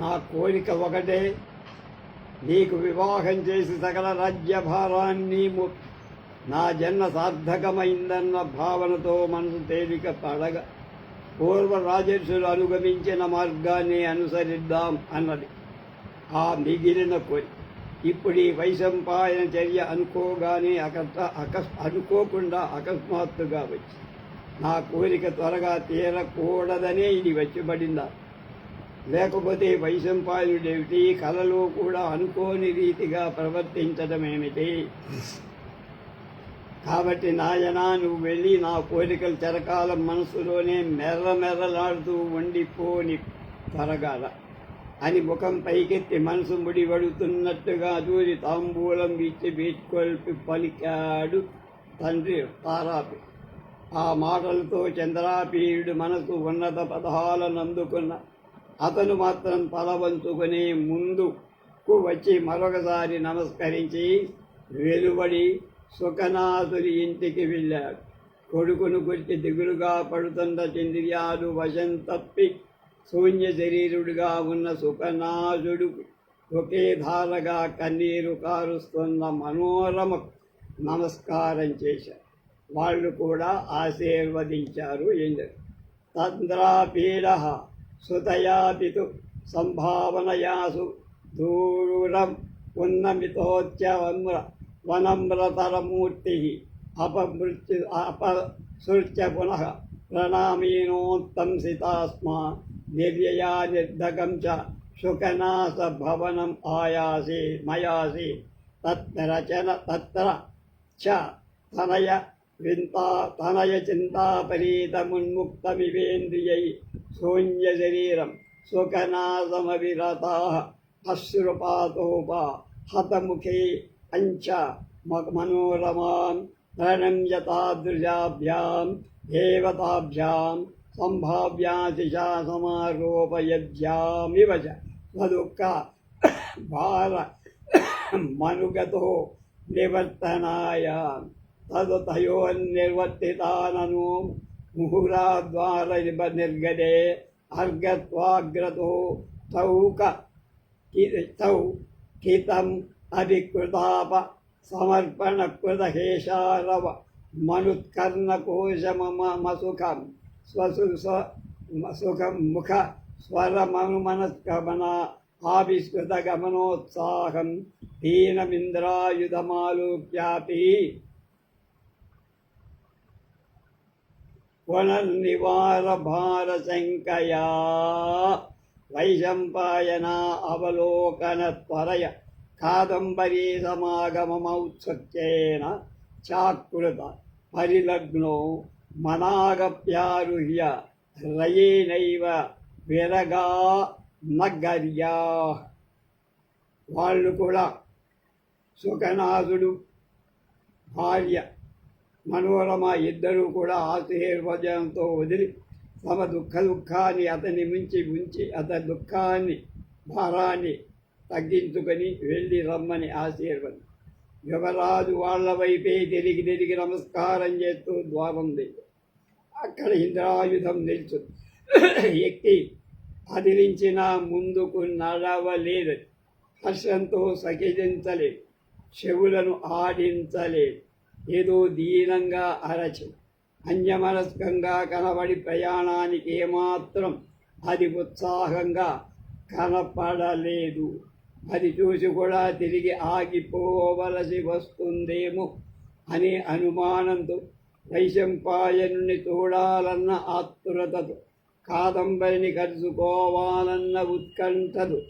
నా కోరిక ఒకటే. నీకు వివాహం చేసి సకల రాజ్యభారాన్ని ము- నా జన్మ సార్థకమైందన్న భావనతో మనసు తేలిక పడగ. పూర్వ రాజర్షులు అనుగమించిన మార్గాన్ని అనుసరిద్దాం అన్నది ఆ మిగిలిన కోరి. ఇప్పుడు ఈ వైశంపాయన చర్య అనుకోగానే అకస్మ అకస్ అనుకోకుండా అకస్మాత్తుగా వచ్చి నా కోరిక త్వరగా తీరకూడదనే ఇది వచ్చిబడిందా? లేకపోతే వైశంపాయుడేమిటి? కలలో కూడా అనుకోని రీతిగా ప్రవర్తించడమేమిటి కాబట్టి నాయన నువ్వు వెళ్ళి నా కోరికలు చరకాలం మనసులోనే మెర్ర మెర్రలాడుతూ ఉండిపోని త్వరగాల అని ముఖం పైకెత్తి మనసు ముడివడుతున్నట్టుగా దూరి తాంబూలం ఇచ్చి బీచ్కొల్పి పలికాడు తండ్రి తారాపి. ఆ మాటలతో చంద్రాపీయుడు మనసు ఉన్నత పదాలను అందుకున్న అతను మాత్రం తలవంచుకుని ముందుకు వచ్చి మరొకసారి నమస్కరించి వెలువడి సుఖనాథుని ఇంటికి వెళ్ళాడు. కొడుకును గురించి దిగులుగా పడుతున్న చంద్రియాలు వశం తప్పి శూన్య శరీరుడిగా ఉన్న సుఖనాథుడు ఒకే ధారగా కన్నీరు కారుస్తున్న మనోరమ నమస్కారం చేశారు వాళ్ళు కూడా ఆశీర్వదించారు. ఎందు తంద్రాపీడ సుతయాపితు సంభావనయాసు దూరం ఉన్నమితోచ్యవమ్ర వనమ్రతరమూర్తి అపమృత్యు అపసృత్య పునః ప్రణామీనోత్తం సితాస్మా నిర్యయా నిర్ధకం చ సుఖనాశ భవనం ఆయాసి మయాసి తత్రచన తత్ర చ తనయ వింతా తనయ చింతాపరీతమున్ముక్తమివేంద్రియై శూన్య శరీరం సుఖనాశమవిరతా అశ్రుపాతోపా హతముఖే అంచ మనోరమాన్ మనోరమాం దేవతాభ్యాం సంభావ్యాశిషా సమారోపయధ్యామివ చ స్వదుఃఖ భార మనుగతో నివర్తనాయ తదు తయోర్నివర్తితానను ముహురాద్వార నిర్గదే అర్గత్వాగ్రతో తౌక తౌ కితం అధికృతాప సమర్పణకృతహేషారవ మనుత్కర్ణకోశమసుఖం స్వసు సుఖం ముఖ స్వరమనుమనస్కమన ఆవిష్కృతగమనోత్సాహం దీనమింద్రాయుధమాలోక్యాపి పునర్నివార భారశంకయా వైశంపాయన అవలోకన త్వరయ కాదంబరీ సమాగమమౌత్సత్యేన చాకృత పరిలగ్నో మనాగప్యారుహ్య రయేనైవ విరగా నగర్యా వాళ్ళు కూడా సుఖనాథుడు భార్య మనోరమ ఇద్దరూ కూడా ఆశీర్వచనంతో వదిలి తమ దుఃఖ దుఃఖాన్ని అతని మించి ఉంచి అతని దుఃఖాన్ని భారాన్ని తగ్గించుకొని వెళ్ళి రమ్మని ఆశీర్వదం యువరాజు వాళ్ళ వైపే తిరిగి తిరిగి నమస్కారం చేస్తూ ద్వారం దిగాడు అక్కడ ఇంద్రాయుధం నిల్చు ఎక్కి అదిలించిన ముందుకు నడవలేదు. హర్షంతో సకిలించలేదు చెవులను ఆడించలేదు. ఏదో దీనంగా అరచి. అన్యమనస్కంగా కనబడి ప్రయాణానికి ఏమాత్రం అది ఉత్సాహంగా కనపడలేదు. అది చూసి కూడా తిరిగి ఆగిపోవలసి వస్తుందేమో అనే అనుమానంతో వైశంపాయనుని చూడాలన్న ఆతురతతో కాదంబరిని కలుసుకోవాలన్న ఉత్కంఠలు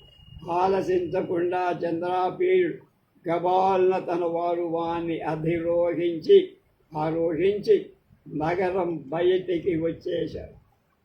ఆలసించకుండా చంద్రాపీయుడు గబాల్న తన వారు వాణ్ణి అధిరోహించి ఆరోహించి నగరం బయటికి వచ్చేశారు.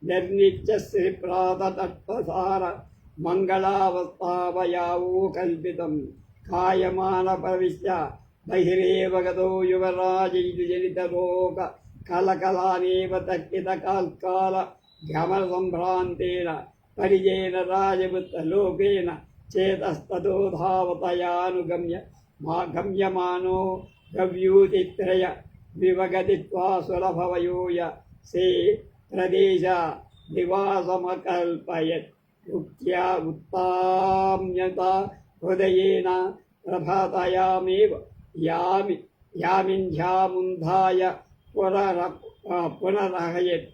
నిర్నిత్య శ్రీ ప్రాతతత్వసార మంగళావస్థావయావో కల్పితం. కాయమాన ప్రవిశ్య బహిరేవ గతో జనితలోక కలకలానేవ తక్కిత కాల్కాల గమన సంభ్రాంతేన పరిజేన రాజపుత్రలోకేన चेतस्तदोधावतयानुगम्य मा गम्यमानो गव्यूतित्रय विवगतित्वा सुलभवयूय से प्रदेश निवासमकल्पयत् युक्त्या उत्ताम्यता हृदयेन प्रभातयामेव यामि यामिन्ध्यामुन्धाय पुनर पुनरहयत्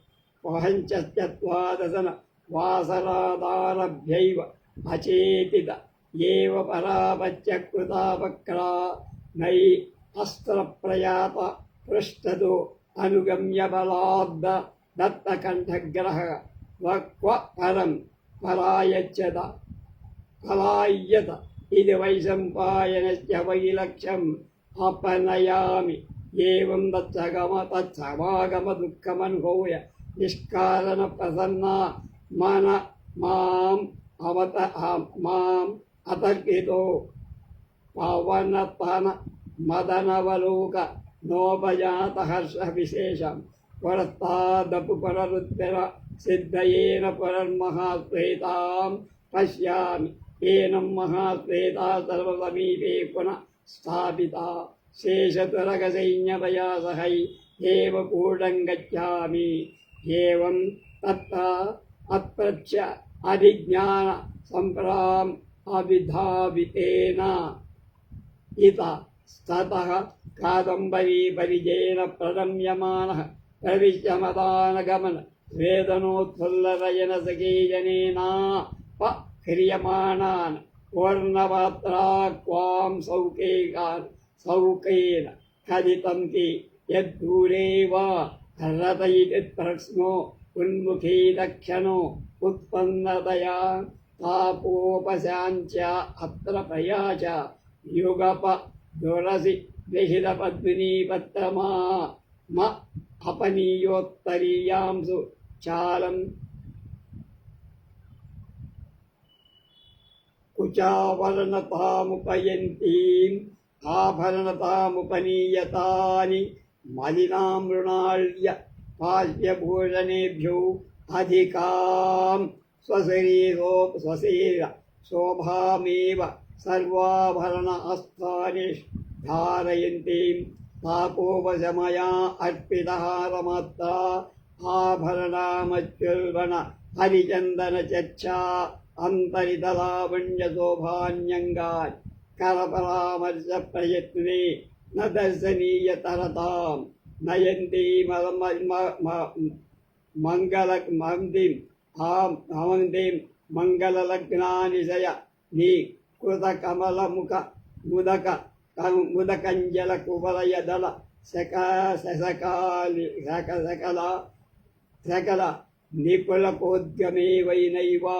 वहञ्चत्यत्वादसन वासरादारभ्यैव అచేతిత ఏవ పరాపత్యకృతాపక్రా నై అస్త్రప్రయాత పృష్టదు అనుగమ్య బలాద్ద దత్తకంఠగ్రహ వక్వ పరం పలాయచ్చత పలాయ్యత ఇది వైశంపాయనస్య వైలక్ష్యం అపనయామి. ఏం తచ్చగమ తచ్చమాగమ దుఃఖమనుభూయ నిష్కారణ ప్రసన్న మన మాం అవత మాం అతర్కితో పవనతన మదనవలోక నోపజాత హర్ష విశేషం పురస్తాదపు పునరుత్తర సిద్ధయేన పునర్మహాశ్వేతాం పశ్యామి ఏనం మహాశ్వేతా సర్వసమీపే పునః స్థాపిత శేషతురగసైన్యవయా సహై ఏవ కూడంగచ్చామి ఏవం తత్త అప్రత్య అభిజ్ఞాన సంప్రాం అవిధావితేన ఇత తత కాదంబరీ పరిజేన ప్రణమ్యమాన ప్రవిశ్యమదానగమన వేదనోత్ఫుల్లరయన సఖీజనేనా. ప క్రియమాణాన్ వర్ణపాత్రా క్వాం సౌకైకాన్ సౌకైన కదితంతి యద్దూరే వా రతయితి ప్రశ్నో ఉన్ముఖీ దక్షణో उत्पन्नतया तापोपशाञ्च अत्र प्रयाच युगप दुरसि विहितपद्मिनी पत्रमा म अपनीयोत्तरीयांसु चालं कुचावरणतामुपयन्तीम् आभरणतामुपनीयतानि मलिनां मृणाल्य पाल्यभूषणेभ्यो अधिकां स्वशरीरो स्वशरीर शोभामेव सर्वाभरण अस्तानि धारयन्तीं तापोपशमया अर्पितहारमात्रा आभरणामच्युल्बण हरिचन्दनचर्चा अन्तरितलावण्यशोभान्यङ्गान् करपरामर्शप्रयत्ने न दर्शनीयतरतां नयन्ती మంగళ మందిం ఆ మందిం మంగళ లగ్నానిశయ నీ కృత కమలముఖ ముదక ముదకంజల కువలయదల శక శశకాలి శక శకల శకల నిపులపోద్గమేవైనైవా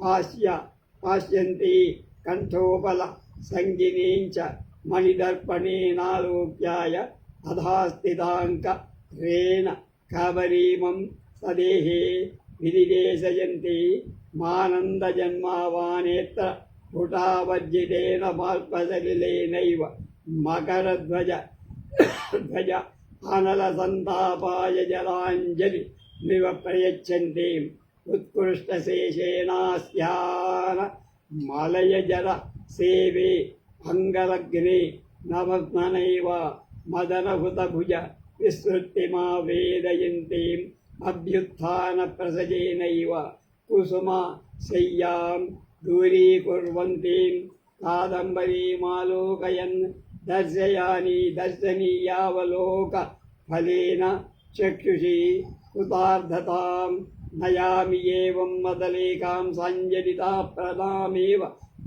పాశ్య పాశ్యంతి కంఠోపల సంగినీంచ మణిదర్పణేనాలోక్యాయ అధాస్థితాంక రేణ కాబరీమం సదేహే విధిదేశయంతి మానందజన్మావానేత్ర పుటావర్జితేన బాష్పసలిలేనైవ మకరధ్వజ ధ్వజ అనలసంతాపాయ జలాంజలి నివ ప్రయచ్చంతి ఉత్కృష్టశేషేణాస్యాన మలయజల సేవే అంగలగ్ని నవత్మనైవ మదనహుతభుజ విస్మృతిమా వేదయంతీం అభ్యుత్న ప్రసజేనైవ కుసుమ శయ్యాం దూరీకుర్వంతీం కాదంబరీమాలోకయన్ దర్శయాని దర్శనీయావలోక ఫలేన చక్షుషి కృతార్థతాం నయామి ఏవం మదలేకాం సంజలితా ప్రదామేవ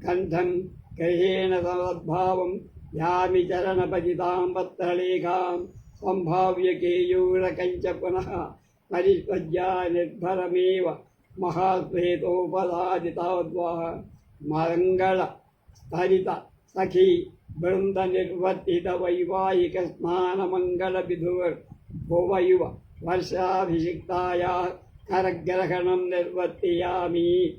కంఠం గ్రహేణ సమద్భావం యామి చరణపతితాం పత్రలేఖాం సంభావ్యకేయూరకంచ పునః పరిష్పద్యా నిర్భరమేవ మహాశ్వేతోపదాదితావద్వాహ మంగళ స్థరిత సఖీ బృందనిర్వర్తిత వైవాహిక స్నానమంగళవిధుర్ భువయువ వర్షాభిషిక్తాయా కరగ్రహణం నిర్వర్తయామి.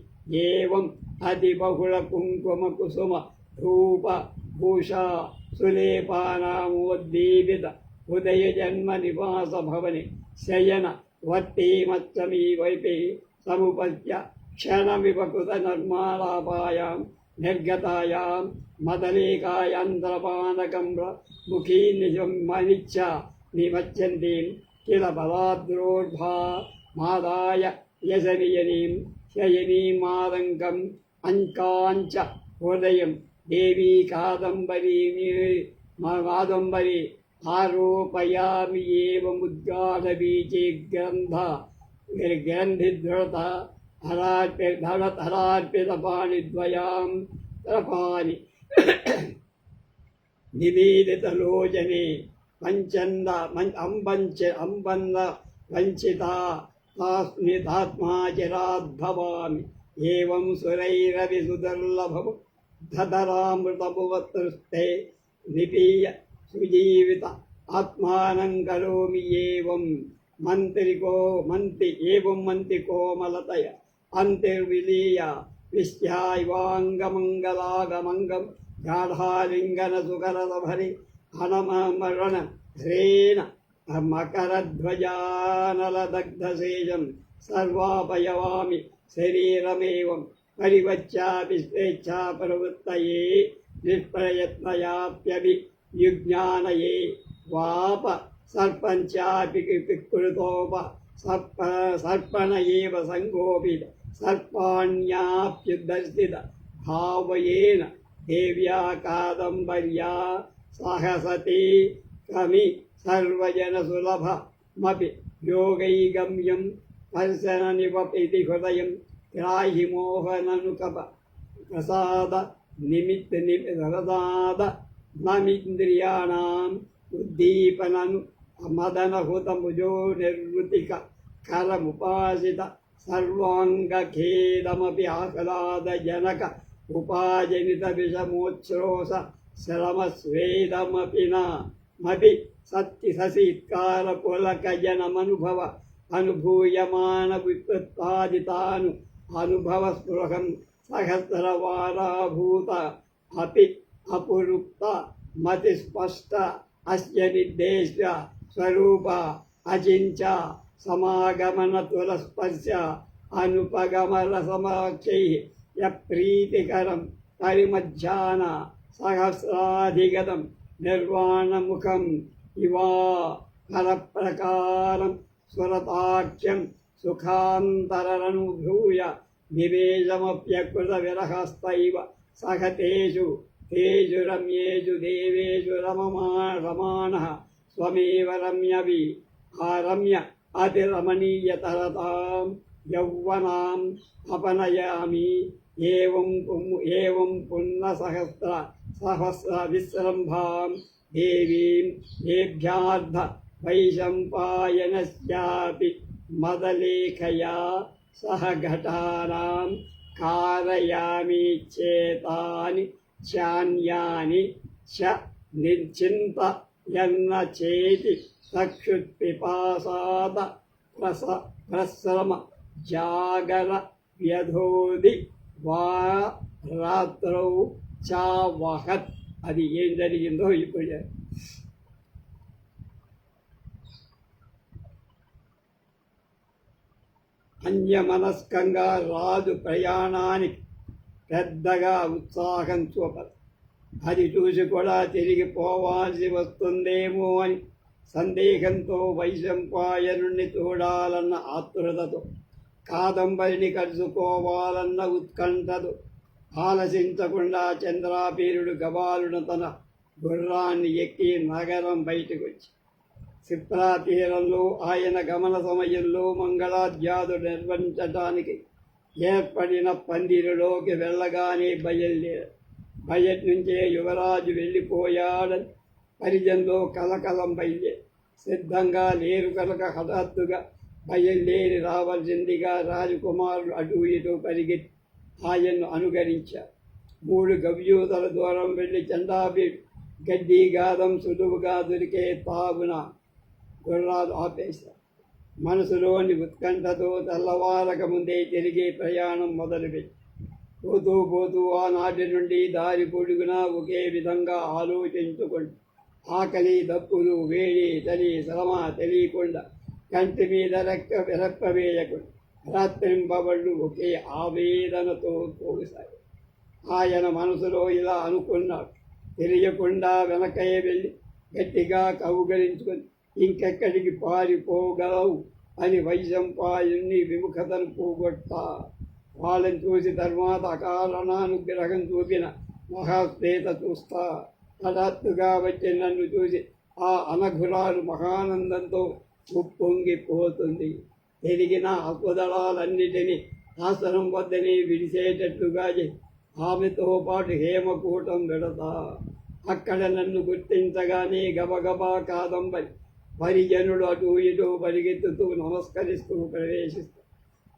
ఏం అతిబహుళకుంకుమకుసుమ రూప భూషా సులేపానామోద్దీపిత ఉదయ జన్మ నివాస భవని శయన వర్తీమత్సమీ వైపే సముపత్య క్షణవిపకృత నిర్మాలాపాయాం నిర్గతాయాం మదలేకాయంద్రపానకమ్ర ముఖీ నిజం మనిచ్చ నిమచ్చంతీం కిల పదాద్రోర్భా మాదాయ యశనియనీం శయనీమాదంకం అంకాంచ హృదయం దేవీ కాదంబరీ కాదంబరి ఆరోపయామి ఏముద్గాఢబీజే గ్రంథ గ్రంథిదృత హరార్పి హరార్పితపాణిద్వయాం తరపాని నివేదితలోచనే పంచంద అంబంచ అంబంద వంచిత తాస్మితాత్మాచిరాద్భవామి ఏం సురైరవి సుదుర్లభము ధరామృతమువతృష్టే నిపీయ సుజీవిత ఆత్మానం కరోమి ఏవం మంత్రికో మంతి ఏవం మంతి కోమలతయ అంతిర్విలీయ విశ్యాయివాంగమంగళాగమంగం గాఢాలింగన సుకరలభరి హనమరణ హ్రేణ మకరధ్వజానలదగ్ధశేషం సర్వాపయవామి శరీరమేవం పరివచ్చాపి స్వేచ్ఛా ప్రవృత్తయే నిష్ప్రయత్నయాప్యభి యుజ్ఞానయే వాప సర్పంచాపి పిక్కులతోప సర్ప సర్పణ ఏవ సంగోపి సర్పాణ్యాప్యుదర్శిత భావయేన దేవ్యా కాదంబర్యా సహసతి కమి సర్వజన సర్వజనసులభమపి యోగైగమ్యం దర్శన నివపితి హృదయం గ్రాహి మోహననుకప ప్రసాద నిమిత్త ప్రసాద మమింద్రియాణం ఉద్దీపనను మదనహుతముజో నిర్వృతిక కరముపాసిత సర్వాంగఖేదమపి ఆహ్లాదజనక ఉపాజనిత విషమోచ్ఛ్రోష శ్రమస్వేదమపి నమపి సత్తి ససీత్కార పులకజనమనుభవ అనుభూయమాన విపత్తాదితాను అనుభవ స్పృహం సహస్రవారాభూత అపి అపురుక్త మతి స్పష్ట అస్య నిర్దేశ స్వరూప అచించ సమాగమన తులస్పర్శ అనుపగమల సమాక్షై యప్రీతికరం పరిమధ్యాన సహస్రాధిగతం నిర్వాణముఖం ఇవా పరప్రకారం స్వరతాఖ్యం సుఖాంతరనుభూయ నివేశమప్యకృత విరహస్తైవ సహతేషు తేజు రమ్యేజు దేవేజు రమమా రమాణ స్వమేవ రమ్యవి ఆ రమ్య అతిరమణీయతరతాం యౌవనాం అపనయామి ఏం ఏం పున్నసహస్ర సహస్ర విశ్రంభాం దేవీం ఏభ్యార్థ వైశంపాయనస్యాపి మదలేఖయా సహ ఘటానాం కారయామి చేతాని చాన్యాని చ నిశ్చింత యన్న చేతి సక్షుత్పిపాసాద ప్రస ప్రశ్రమ జాగర వ్యధోది వా రాత్రౌ చావహత్ అది ఏం జరిగిందో ఇప్పుడు అన్యమనస్కంగా రాజు ప్రయాణానికి పెద్దగా ఉత్సాహం చూపదు. అది చూసి కూడా తిరిగి పోవాల్సి వస్తుందేమో అని సందేహంతో వైశంపాయనుణ్ణి చూడాలన్న ఆతృతతో కాదంబరిని కలుసుకోవాలన్న ఉత్కంఠతో ఆలసించకుండా చంద్రాపీరుడు గబాలును తన గుర్రాన్ని ఎక్కి నగరం బయటకు వచ్చి సిప్రా తీరంలో ఆయన గమన సమయంలో మంగళాధ్యాదు నిర్వహించటానికి ఏర్పడిన పందిరిలోకి వెళ్ళగానే బయలుదేరాడు బయట నుంచే యువరాజు వెళ్ళిపోయాడని పరిజంలో కలకలం బయలుదేరి సిద్ధంగా లేరు కనుక హఠాత్తుగా బయలుదేరి రావాల్సిందిగా రాజకుమారుడు అటు ఇటు పరిగెత్తి ఆయన్ను అనుకరించారు మూడు గవ్యూతల దూరం వెళ్ళి చండాబీడు గడ్డి గాదం సులువుగా దొరికే తాగున గుర్రాలు ఆపేశారు మనసులోని ఉత్కంఠతో తెల్లవారక ముందే తిరిగి ప్రయాణం మొదలుపెట్టి పోతూ పోతూ ఆనాటి నుండి దారి పొడుగునా ఒకే విధంగా ఆలోచించుకుంటూ ఆకలి దప్పులు వేడి చలి శ్రమ తెలియకుండా కంటి మీద రెక్క రెప్పవేయకుండా రాత్రింబవళ్ళు ఒకే ఆవేదనతో పోసాయి ఆయన మనసులో ఇలా అనుకున్నాడు. తెలియకుండా వెనకయ్య వెళ్ళి గట్టిగా కౌగలించుకొని ఇంకెక్కడికి పారిపోగలవు? అని వైశంపాయుణ్ణి విముఖతను పోగొట్టా. వాళ్ళని చూసి తర్వాత అకారణానుగ్రహం చూపిన మహాశ్వేత చూస్తా. హఠాత్తుగా వచ్చి నన్ను చూసి ఆ అనఘురాలు మహానందంతో ఉప్పొంగిపోతుంది. పెరిగిన అకుదళాలన్నిటినీ ఆసనం వద్దని విడిసేటట్లుగా ఆమెతో పాటు హేమకూటం పెడతా అక్కడ నన్ను గుర్తించగానే గబగబా కాదంబరి పరిజనుడు అటు ఇటు పరిగెత్తుతూ నమస్కరిస్తూ ప్రవేశిస్తూ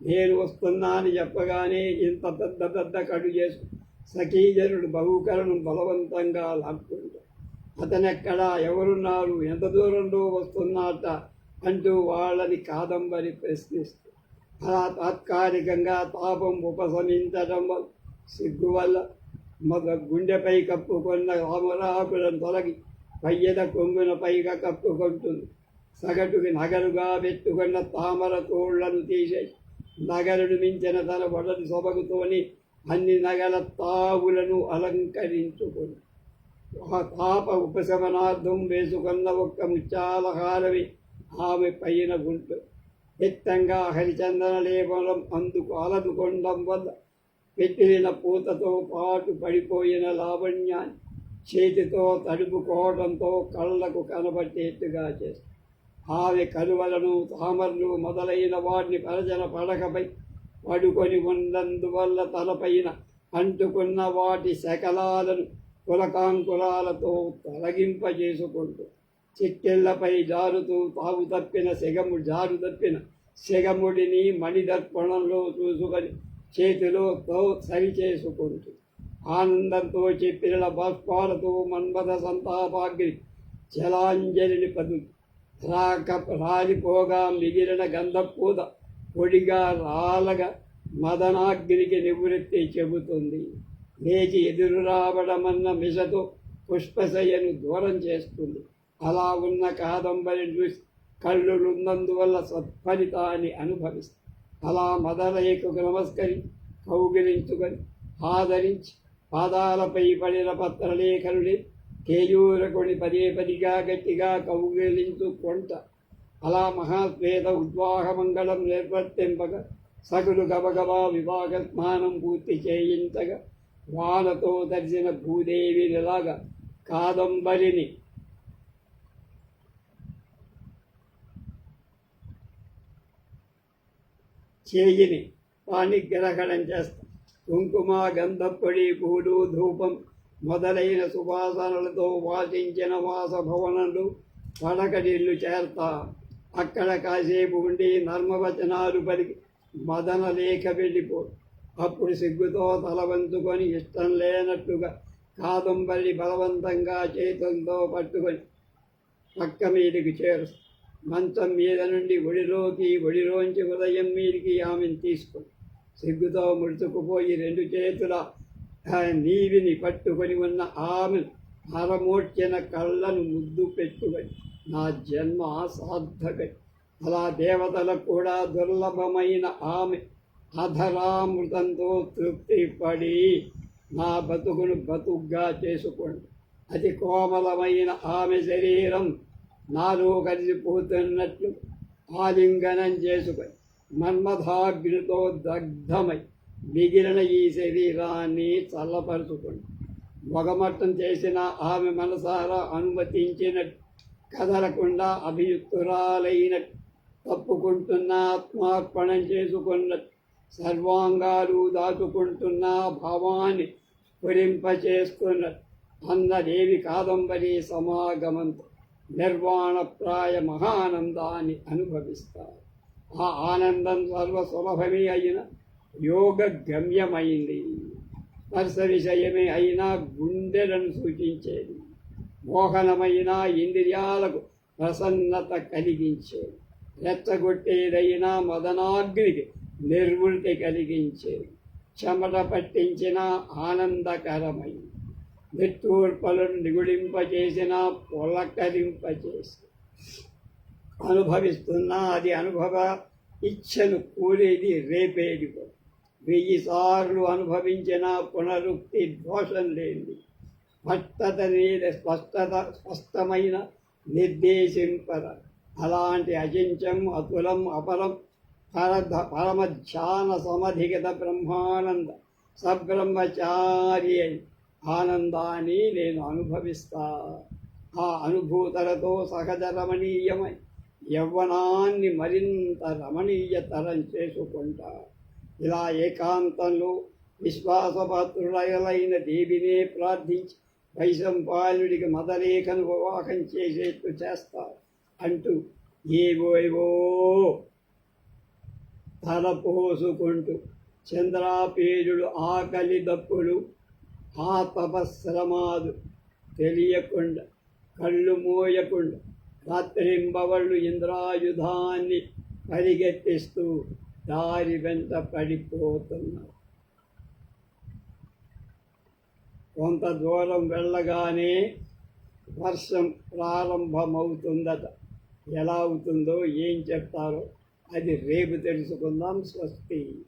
నేను వస్తున్నా అని చెప్పగానే ఇంత పెద్ద పెద్ద కడు చేసు సఖీజనుడు బహుకరణం బలవంతంగా లాక్కుంటాడు అతనెక్కడ? ఎవరున్నారు? ఎంత దూరంలో వస్తున్నట్ట అంటూ వాళ్ళని కాదంబరి ప్రశ్నిస్తూ అలా తాత్కాలికంగా తాపం ఉపశమించడం వల్ల సిగ్గు వల్ల మగ గుండెపై కప్పుకున్న రామరాకులను తొలగి కయ్యద కొంగున పైగా కప్పుకుంటుంది. సగటుకి నగలుగా పెట్టుకున్న తామర తోళ్ళను తీసేసి నగరుడు మించిన తన వడని సొబగుతోని అన్ని నగల తావులను అలంకరించుకుని. ఆ తాప ఉపశమనార్థం వేసుకున్న ఒక్క ముత్యాలహారవి ఆమె పైన గుంటు. ఎత్తంగా హరిచందన లేపనం అందుకు అలదుకొండం వల్ల. పెట్టిన పూతతో పాటు పడిపోయిన లావణ్యాన్ని చేతితో తడుపుకోవడంతో కళ్ళకు కనబట్టేట్టుగా చేస్తుంది ఆమె కలువలను తామరలు మొదలైన వాటిని పరచన పడకపై పడుకొని ఉన్నందువల్ల తలపైన అంటుకున్న వాటి శకలాలను కులకాంకులాలతో తొలగింపజేసుకుంటూ చిక్కెళ్ళపై జారుతూ తావు తప్పిన సెగము జారు తప్పిన సెగముడిని మణిదర్పణంలో చూసుకొని చేతిలో తో సరి చేసుకుంటూ ఆనందంతో చెప్పిన బాష్పాలతో మన్మథ సంతాపాగ్ని జలాంజలిని పదు. రాక రాలిపోగా మిగిలిన గంధపూత పొడిగా రాలగా మదనాగ్నికి నివృత్తి చెబుతుంది. లేచి ఎదురు రావడమన్న మిషతో పుష్పశయ్యను దూరం చేస్తుంది. అలా ఉన్న కాదంబరిని చూసి కళ్ళులున్నందువల్ల సత్ఫలితాన్ని అనుభవిస్తుంది. అలా మదరయ్యకు నమస్కరి కౌగిలించుకొని ఆదరించి పాదాలపై పడిన పత్రలేఖనుడి కేయూరకుని పదే పదిగా గట్టిగా కౌగిలించుకొంట అలా మహాశ్వేత ఉద్వాహమంగళం నిర్వర్తింపగా సగులు గబగబా వివాహ స్నానం పూర్తి చేయించగా వానతో దర్శన భూదేవినిలాగా కాదంబరిని. చేయిని వాణిగ్రహణం చేస్తాం. కుంకుమ గంధప్పొడి పూలు ధూపం మొదలైన సువాసనలతో వాసించిన వాసభవనంలో పడకడిల్లు చేరతా. అక్కడ కాసేపు ఉండి నర్మవచనాలు పలికి మదన లేఖ వెళ్ళిపో. అప్పుడు సిగ్గుతో తల వంచుకొని ఇష్టం లేనట్టుగా కాదంబరి బలవంతంగా చేతులతో పట్టుకొని పక్క మీదికి చేరు. మంచం మీద నుండి ఒడిలోకి ఒడిలోంచి ఉదయం మీదికి ఆమెను తీసుకొని సిగ్గుతో ముడుచుకుపోయి రెండు చేతుల నీవిని పట్టుకొని ఉన్న ఆమె అరమోడ్చిన కళ్ళను ముద్దు పెట్టుకొని నా జన్మ సార్థకై అలా దేవతలకు కూడా దుర్లభమైన ఆమె అధరామృతంతో తృప్తి పడి నా బతుకును బతుగ్గా చేసుకోండి. అతి కోమలమైన ఆమె శరీరం నాలో కలిసిపోతున్నట్లు ఆలింగనం చేసుకొని మన్మథాగ్నితో దగ్ధమై మిగిలిన ఈ శరీరాన్ని చల్లపరుచుకుంది. మొగమట్టం చేసిన ఆమె మనసారా అనుమతించినట్టు కదలకుండా అభియుక్తురాలైనట్టు తప్పుకుంటున్న ఆత్మార్పణం చేసుకున్నట్టు సర్వాంగాలు దాచుకుంటున్న భావాన్ని స్ఫురింపచేసుకున్న అన్నదేవి కాదంబరి సమాగమంతో నిర్వాణప్రాయ మహానందాన్ని అనుభవిస్తారు ఆ ఆనందం సర్వసులభమే అయిన యోగ గమ్యమైంది స్పర్శ విషయమే అయినా గుండెలను సూచించేది. మోహనమైన ఇంద్రియాలకు ప్రసన్నత కలిగించేది. రెచ్చగొట్టేదైనా మదనాగ్నికి నిర్వృతి కలిగించేది. చెమట పట్టించిన ఆనందకరమైంది. నిట్టూర్పలను నిగుడింపచేసిన పొలకరింపచేసి అనుభవిస్తున్నా అది అనుభవ ఇచ్చను కూరేది రేపేది వెయ్యి సార్లు అనుభవించిన పునరుక్తి దోషం లేని స్పష్టత మీద స్పష్టత స్పష్టమైన నిర్దేశింపద. అలాంటి అచించం అతులం అపరం పరధ పరమధ్యాన సమధిగత బ్రహ్మానంద సబ్రహ్మచారి ఆనందాన్ని నేను అనుభవిస్తా. ఆ అనుభూతలతో సహజ రమణీయమై యవ్వనాన్ని మరింత రమణీయతరం చేసుకుంటా. ఇలా ఏకాంతంలో విశ్వాసపాత్రులైన దేవినే ప్రార్థించి వైశంపాయనుడికి మదరేఖను వివాహం చేసేట్టు చేస్తారు అంటూ ఏవో ఏవో తలపోసుకుంటూ చంద్రాపేరుడు ఆకలి దప్పులు ఆ తపశ్రమాదు తెలియకుండా కళ్ళు మోయకుండా రాత్రింబవళ్ళు ఇంద్రాయుధాన్ని పరిగెత్తిస్తూ దారి వెంట పడిపోతున్నారు. కొంత దూరం వెళ్ళగానే వర్షం ప్రారంభమవుతుందట. ఎలా అవుతుందో ఏం చెప్తారో అది రేపు తెలుసుకుందాం స్వస్తి.